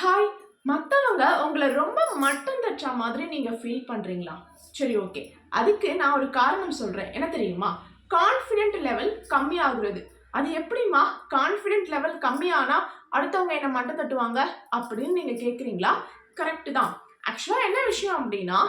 Hi மற்றவங்க உங்களை ரொம்ப மட்டம் தட்டா மாதிரி நீங்கள் ஃபீல் பண்ணுறீங்களா சரி ஓகே அதுக்கு நான் ஒரு காரணம் சொல்கிறேன் என்ன தெரியுமா? கான்ஃபிடென்ட் லெவல் கம்மியாகுறது. அது எப்படிம்மா? கான்ஃபிடென்ட் லெவல் கம்மியானா அடுத்தவங்க என்ன மட்டம் தட்டுவாங்க? அப்படின்னு நீங்கள் கேட்குறீங்களா கரெக்டு தான். ஆக்சுவலாக என்ன விஷயம் அப்படின்னா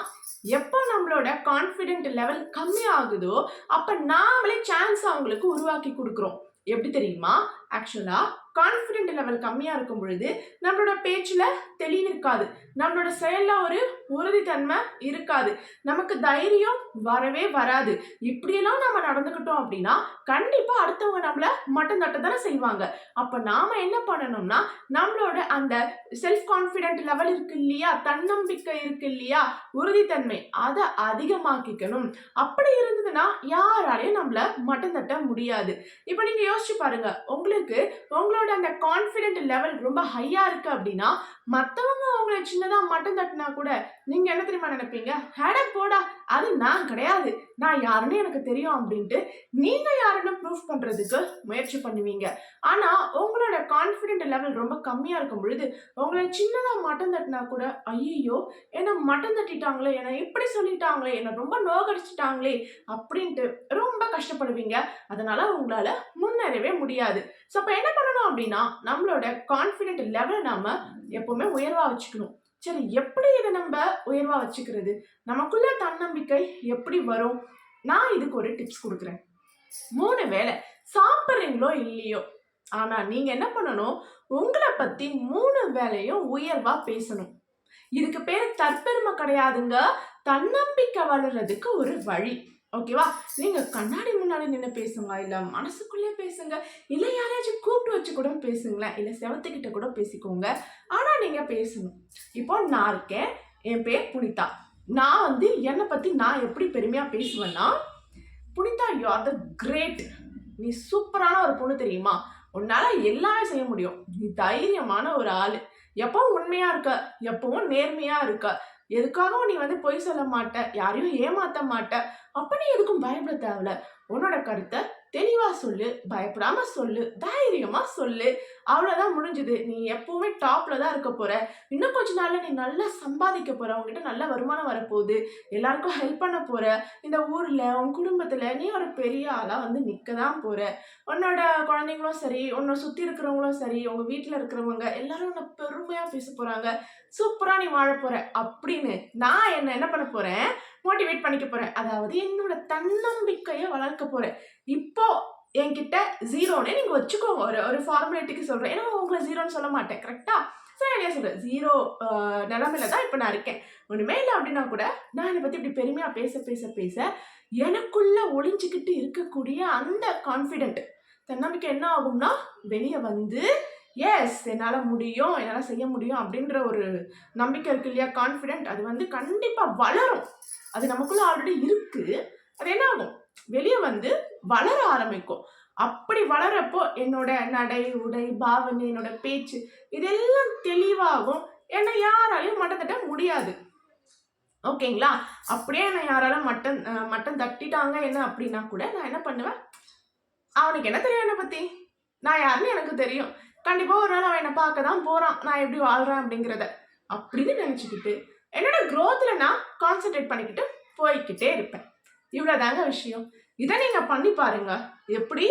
எப்போ நம்மளோட கான்ஃபிடென்ட் லெவல் கம்மியாகுதோ அப்போ நாமளே சான்ஸ் அவங்களுக்கு உருவாக்கி கொடுக்குறோம். எப்படி தெரியுமா? ஆக்சுவலாக கான்ஃபிடென்ட் லெவல் கம்மியாக இருக்கும் பொழுது நம்மளோட பேச்சில் தெளிவு இருக்காது நம்மளோட செயலில் ஒரு உறுதித்தன்மை இருக்காது. நமக்கு தைரியம் வரவே வராது. இப்படியெல்லாம் நம்ம நடந்துக்கிட்டோம் அப்படின்னா கண்டிப்பாக அடுத்தவங்க நம்மளை மட்டும் தட்ட தானே செய்வாங்க. அப்போ நாம் என்ன பண்ணணும்னா நம்மளோட அந்த செல்ஃப் கான்ஃபிடென்ட் லெவல் இருக்கு இல்லையா தன்னம்பிக்கை இருக்கு இல்லையா உறுதித்தன்மை அதை அதிகமாக்கிக்கணும். அப்படி இருந்ததுன்னா யாராலையும் நம்மளை மட்டும் தட்ட முடியாது. இப்போ நீங்கள் யோசிச்சு பாருங்க உங்களுக்கு உங்களோட அந்த கான்ஃபிடென்ட் லெவல் ரொம்ப ஹையாக இருக்கு அப்படின்னா மற்றவங்க அவங்கள சின்னதாக மட்டும் தட்டினா கூட நீங்கள் என்ன தெரியுமா நினைப்பீங்க? ஹேட போடா அது நான் கிடையாது. நான் யாருன்னு எனக்கு தெரியும் அப்படின்ட்டு நீங்கள் யாருன்னு ப்ரூஃப் பண்ணுறதுக்கு முயற்சி பண்ணுவீங்க. ஆனால் உங்களோட கான்ஃபிடென்ட் லெவல் ரொம்ப கம்மியாக இருக்கும் பொழுது உங்களை சின்னதாக மட்டம் தட்டினா கூட ஐயோ என்னை மட்டம் தட்டிட்டாங்களே என்னை இப்படி சொல்லிட்டாங்களே என்னை ரொம்ப நோகடிச்சிட்டாங்களே அப்படின்ட்டு ரொம்ப கஷ்டப்படுவீங்க. அதனால உங்களால் முன்னேறவே முடியாது. ஸோ அப்போ என்ன பண்ணணும் அப்படின்னா நம்மளோட கான்ஃபிடென்ட் லெவலை நம்ம எப்போவுமே உயர்வாக வச்சுக்கணும். சரி எப்படி இதை நம்ம உயர்வாக வச்சுக்கிறது? நமக்குள்ள தன்னம்பிக்கை எப்படி வரும்? நான் இதுக்கு ஒரு டிப்ஸ் கொடுக்குறேன். மூணு வேலை சாப்பிட்றீங்களோ இல்லையோ? ஆனால் நீங்கள் என்ன பண்ணணும்? உங்களை பற்றி மூணு வேலையும் உயர்வாக பேசணும். இதுக்கு பேர் தற்பெருமை கிடையாதுங்க. தன்னம்பிக்கை வளர்றதுக்கு ஒரு வழி. ஓகேவா நீங்கள் கண்ணாடி முன்னாடி நின்று பேசுங்க. இல்லை மனசுக்குள்ளே பேசுங்க. இல்லை யாரையாச்சும் கூப்பிட்டு வச்சு கூட பேசுங்களேன். இல்லை செவத்துக்கிட்ட கூட பேசிக்கோங்க. ஆனால் நீங்கள் பேசணும். இப்போ நான் இருக்கேன். என் பேர் புனிதா. நான் வந்து என்னை பற்றி நான் எப்படி பெருமையாக பேசுவேன்னா Punitha you are the great நீ சூப்பரான ஒரு பொண்ணு தெரியுமா? உன்னால் எல்லாமே செய்ய முடியும். நீ தைரியமான ஒரு ஆள். எப்பவும் உண்மையாக இருக்க. எப்பவும் நேர்மையாக இருக்க. எதுக்காகவும் நீ வந்து பொய் சொல்ல மாட்ட யாரையும் ஏமாத்த மாட்ட. அப்ப நீ எதுக்கும் பயப்பட தேவையில்ல. உன்னோட கருத்தை தெளிவாக சொல்லு பயப்படாம சொல்லு தைரியமா சொல்லு. அவ்வளோதான் முடிஞ்சுது. நீ எப்போவுமே டாப்ல தான் இருக்க போற. இன்னும் கொஞ்ச நாள்ல நீ நல்லா சம்பாதிக்க போற. உங்ககிட்ட நல்ல வருமானம் வரப்போகுது. எல்லாருக்கும் ஹெல்ப் பண்ண போற. இந்த ஊர்ல உன் குடும்பத்துல நீ ஒரு பெரிய ஆளா வந்து நிக்க தான் போற. உன்னோட குழந்தைங்களும் சரி உன்னை சுத்தி இருக்கிறவங்களும் சரி உங்க வீட்டுல இருக்கிறவங்க எல்லாரும் உன்னை பெருமையா பேச போறாங்க. சூப்பரா நீ வாழ போற. அப்படின்னு நான் என்ன என்ன பண்ண போறேன்? மோட்டிவேட் பண்ணிக்க போறேன். அதாவது என்னோட தன்னம்பிக்கையை வளர்க்க போறேன். இப்போ என்கிட்ட ஜீரோனே நீங்க வச்சுக்கோங்க. ஒரு ஒரு ஃபார்முலேட்டுக்கு சொல்றேன். ஏன்னா உங்களை ஜீரோன்னு சொல்ல மாட்டேன். கரெக்டா சரி சொல்கிறேன் ஜீரோ நிலமையில தான் இப்போ நான் இருக்கேன். ஒண்ணுமே இல்லை அப்படின்னா கூட நான் என்னை பத்தி இப்படி பெருமையா பேச பேச பேச எனக்குள்ள ஒளிஞ்சுக்கிட்டு இருக்கக்கூடிய அந்த கான்ஃபிடென்ட் தன்னம்பிக்கை என்ன ஆகும்னா வெளியே வந்து எஸ் என்னால் முடியும் என்னால் செய்ய முடியும் அப்படின்ற ஒரு நம்பிக்கை இருக்கு இல்லையா? கான்ஃபிடென்ட் அது வந்து கண்டிப்பாக வளரும். அது நமக்குள்ள ஆல்ரெடி இருக்குது அது என்ன ஆகும் வெளியே வந்து வளர ஆரம்பிக்கும். அப்படி வளரப்போ என்னோட நடை உடை பாவனை என்னோட பேச்சு இதெல்லாம் தெளிவாகும். என்னை யாராலையும் மட்டம் தட்ட முடியாது. ஓகேங்களா? அப்படியே என்னை யாராலும் மட்டன் மட்டன் தட்டிட்டாங்க என்ன அப்படின்னா கூட நான் என்ன பண்ணுவேன்? அவனுக்கு என்ன தெரியும் என்னை பற்றி நான் யாருன்னு எனக்கு தெரியும். கண்டிப்பாக ஒரு நாள் அவன் என்னை பார்க்க தான் போகிறான் நான் எப்படி வாழ்கிறேன் அப்படிங்கிறத அப்படின்னு நினச்சிக்கிட்டு என்னோட க்ரோத்தில் நான் கான்சென்ட்ரேட் பண்ணிக்கிட்டு போய்கிட்டே இருப்பேன். இவ்வளோதாங்க விஷயம். இதை நீங்கள் பண்ணி பாருங்க. எப்படி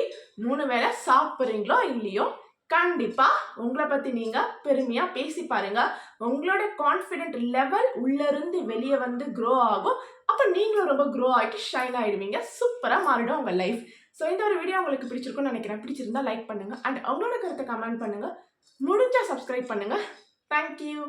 மூணு வேளை சாப்பிட்றீங்களோ இல்லையோ கண்டிப்பாக உங்களை பற்றி நீங்கள் பெருமையாக பேசி பாருங்க. உங்களோட கான்ஃபிடென்ட் லெவல் உள்ளேருந்து வெளியே வந்து க்ரோ ஆகும். அப்போ நீங்களும் ரொம்ப க்ரோ ஆகிட்டு ஷைன் ஆகிடுவீங்க சூப்பராக மாறிடும் உங்கள் லைஃப் ஸோ இந்த ஒரு வீடியோ உங்களுக்கு பிடிச்சிருக்கும்னு நினைக்கிறேன். பிடிச்சிருந்தா லைக் பண்ணுங்கள் அண்ட் அவங்களோட கருத்தை கமெண்ட் பண்ணுங்கள் முடிஞ்சால் சப்ஸ்கிரைப் பண்ணுங்கள் தேங்க்யூ